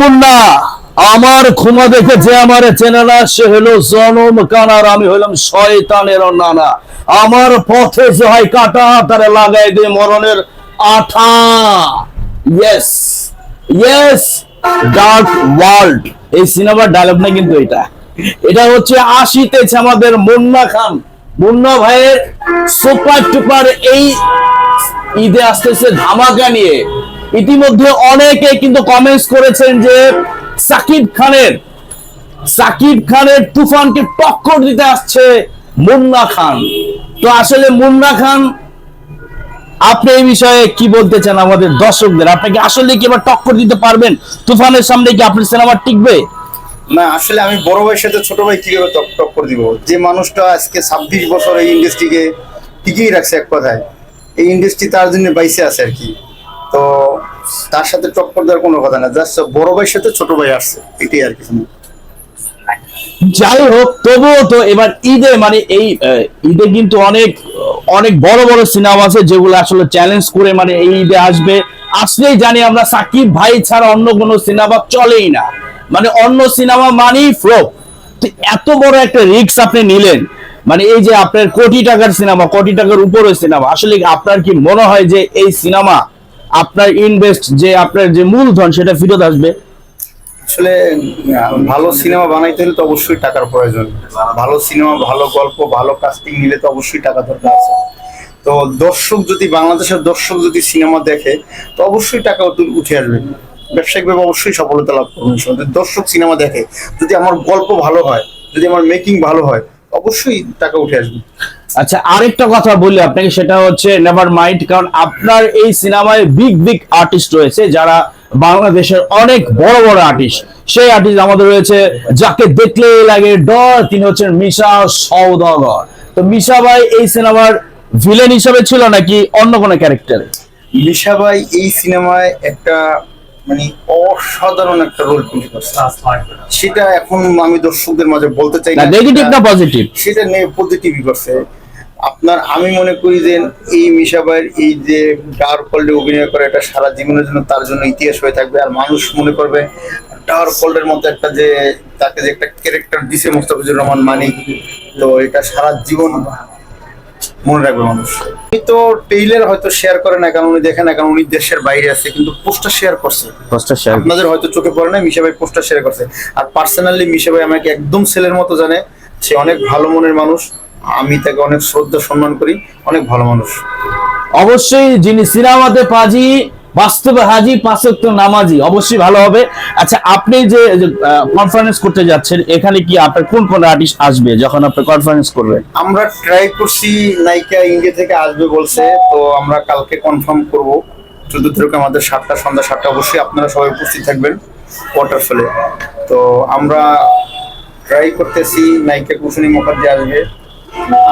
মুন্না। আমার ক্ষমা দেখেছে আমার চেনে না, সে হলো জনম কানার আমি হইলাম শয়তানের নানা। আমার পথে যে হয় কাটা, তারে লাগাই দিয়ে মরণের আঠা। ইয়েস ইয়েস ডার্ক ওয়ার্ল্ড এই সিনেমার ডায়লগ না কিন্তু এটা। এটা হচ্ছে আশিতেছে আমাদের মুন্না খান। মুন্না ভাইয়ের সুপার টুপার এই ঈদে আসতেছে ধামাকা নিয়ে। ইতিমধ্যে অনেকে কিন্তু কমেন্টস করেছেন যে সাকিব খানের সাকিব খানের তুফানকে টক্কর দিতে আসছে মুন্না খান। তো আসলে মুন্না খান, আপনি এই বিষয়ে কি বলতে চান আমাদের দর্শকদের? আপনি কি আসলে কি এবার টক্কর দিতে পারবেন? তুফানের সামনে কি আপনার সিনেমা টিকবে? না, আসলে আমি বড় ভাইয়ের সাথে ছোট ভাই কীভাবে টক, টক্কর দিব? যে মানুষটা আজকে ছাব্বিশ বছর এই ইন্ডাস্ট্রিকে টিকিয়ে রাখছে এক কথায়, এই ইন্ডাস্ট্রি তার জন্য বাইসে আছে আর কি। তার সাথে টক্কর দেওয়ার কোনো কথা না জাস্ট বড় ভাইয়ের সাথে ছোট ভাই আসছে, এটাই আর না। যাই হোক, তবুও তো এবার ঈদে মানে এই ঈদে কিন্তু অনেক অনেক বড় বড় সিনেমা আছে যেগুলো আসলে চ্যালেঞ্জ করে মানে এই ঈদে আসবে। আসলেই জানি আমরা সাকিব ভাই ছাড়া অন্য কোনো সিনেমা চলেই না। মানে অন্য সিনেমা মানেই ফ্লপ তো এত বড় একটা রিস্ক আপনি নিলেন। মানে এই যে আপনার কোটি টাকার সিনেমা, কোটি টাকার উপরে সিনেমা, আসলে আপনার কি মনে হয় যে এই সিনেমা আপনার ইনভেস্ট যে আপনার যে মূলধন সেটা ফেরত আসবে। আসলে ভালো সিনেমা বানাইতে হলে তো অবশ্যই টাকার প্রয়োজন। ভালো সিনেমা, ভালো গল্প, ভালো কাস্টিং নিলে তো অবশ্যই টাকা দরকার আছে। তো দর্শক যদি, বাংলাদেশের দর্শক যদি সিনেমা দেখে, তো অবশ্যই টাকা উঠে- আসবে। ব্যবসায়িকভাবে অবশ্যই সফলতা লাভ করবে। ইনশাআল্লাহ। যদি দর্শক সিনেমা দেখে, যদি আমার গল্প ভালো হয়, যদি আমার মেকিং ভালো হয় অবশ্যই টাকা উঠে আসবে। আচ্ছা আরেকটা কথা বলি আপনাকে সেটা হচ্ছে নেভার মাইন্ড কারণ আপনার এই সিনেমায় বিগ বিগ আর্টিস্ট রয়েছে যারা বাংলাদেশের অনেক বড় বড় আর্টিস্ট সেই আর্টিস্ট আমাদের রয়েছে যাকে দেখলে লাগে ডর তিনি হচ্ছেন মিশা সৌদাগর তো মিশা ভাই এই সিনেমার ভিলেন হিসেবে ছিল নাকি অন্য কোনো ক্যারেক্টারে মিশা ভাই এই সিনেমায় একটা মানে অসাধারণ একটা রোল প্লে করছে। সেটা এখন আমি দর্শকদের মাঝে বলতে চাই না নেগেটিভ না পজিটিভ সেটা নিয়ে পজিটিভই করছে। আপনার আমি মনে করি যে এই মিশাবাইয়ের এই যে ডার কল্ডে অভিনয় করে এটা সারা জীবনের জন্য তার জন্য ইতিহাস হয়ে থাকবে। আর মানুষ মনে করবে ডার কল্ডের মতো একটা যে তাকে যে একটা ক্যারেক্টার দিছে মোস্তাফিজুর রহমান মানিক তো এটা সারা জীবন মনে রাখবে মানুষ। উনি তো টেইলার হয়তো শেয়ার করে না কারণ উনি দেখে না কারণ উনি দেশের বাইরে আছে কিন্তু পোস্টার শেয়ার করছে। আপনাদের হয়তো চোখে পড়ে না মিশা ভাই পোস্টার শেয়ার করছে। আর পার্সোনালি মিশা ভাই আমাকে একদম ছেলের মতো জানে সে অনেক ভালো মনের মানুষ আমি তাকে অনেক শ্রদ্ধা সম্মান করি অনেক ভালো মানুষ। অবশ্যই যিনি সিনেমাতে পাজি বাস্তবে হাজি পাঁচক্ত নামাজি, অবশ্যই ভালো হবে। আচ্ছা আপনি যে কনফারেন্স করতে যাচ্ছেন, এখানে কি আপনার কোন কোন আর্টিস্ট আসবে যখন আপনি কনফারেন্স করবেন? আমরা ট্রাই করছি নায়িকা ইন্ডিয়া থেকে আসবে বলছে, তো আমরা কালকে কনফার্ম করব। চোদ্দ তারিখে আমাদের সাতটা, সন্ধ্যা সাতটা, অবশ্যই আপনারা সবাই উপস্থিত থাকবেন ওয়াটারফলে তো আমরা ট্রাই করতেছি, নায়িকা কুশনী মুখার্জি আসবে,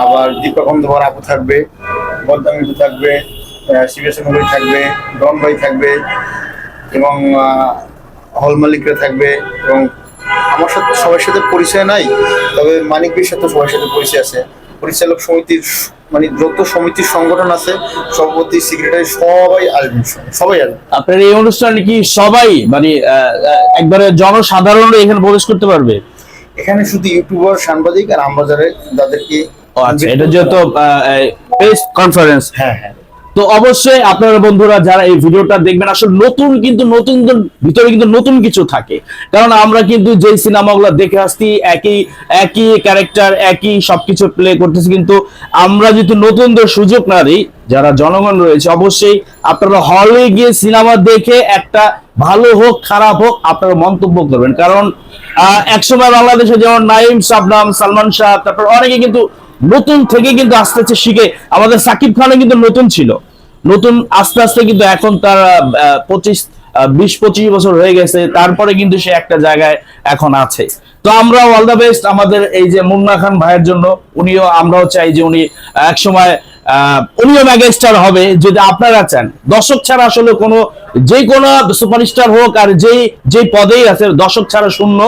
আবার দীপক বন্দ্যোপাধ্যায় আপু থাকবে বদ্দা থাকবে শিবেশ মুরলী থাকবে ডন ভাই থাকবে এবং হল মালিকরা থাকবে এবং আমার সাথে সবার সাথে পরিচয় নাই তবে মানিক ভাইয়ের সাথে সবার সাথে পরিচয় আছে। পরিচালক সমিতির মানে যত সমিতির সংগঠন আছে সভাপতি সেক্রেটারি সবাই আসবেন সবাই আসবে আপনার এই অনুষ্ঠানে কি সবাই মানে একবারে জনসাধারণরা এখানে প্রবেশ করতে পারবে? এখানে শুধু ইউটিউবার সাংবাদিক আর আমরা যারা যাদেরকে আচ্ছা এটা যেহেতু প্রেস কনফারেন্স হ্যাঁ হ্যাঁ। তো অবশ্যই আপনারা বন্ধুরা যারা এই ভিডিওটা দেখবেন, আসলে নতুন কিন্তু নতুন ভিতরে কিন্তু নতুন কিছু থাকে। কারণ আমরা কিন্তু যে সিনেমাগুলো দেখে আসছি, একই একই ক্যারেক্টার একই সবকিছু প্লে করতেছি, কিন্তু আমরা যদি নতুনদের সুযোগ না দিই যারা জনগণ রয়েছে, অবশ্যই আপনারা হলে গিয়ে সিনেমা দেখে একটা ভালো হোক, খারাপ হোক, আপনারা মন্তব্য করবেন। কারণ একসময় বাংলাদেশে যেমন নাইম সাবনাম, সালমান শাহ, তারপর অনেকে কিন্তু নতুন থেকে কিন্তু আস্তে আস্তে শিখে, আমাদের সাকিব খানও কিন্তু নতুন ছিল। নতুন আস্তে আস্তে কিন্তু এখন তার পঁচিশ বিশ, পঁচিশ বছর হয়ে গেছে, তারপরে কিন্তু সে একটা জায়গায় এখন আছে। তো আমরা অল দ্য বেস্ট আমাদের এই যে মুন্না খান ভাইয়ের জন্য, উনিও আমরাও চাই যে উনি এক সময় উনিও মেগাস্টার হবে, যদি আপনারা চান। দর্শক ছাড়া আসলে কোনো যে কোনো সুপারস্টার হোক আর যেই যেই পদেই আছে, দর্শক ছাড়া শূন্য।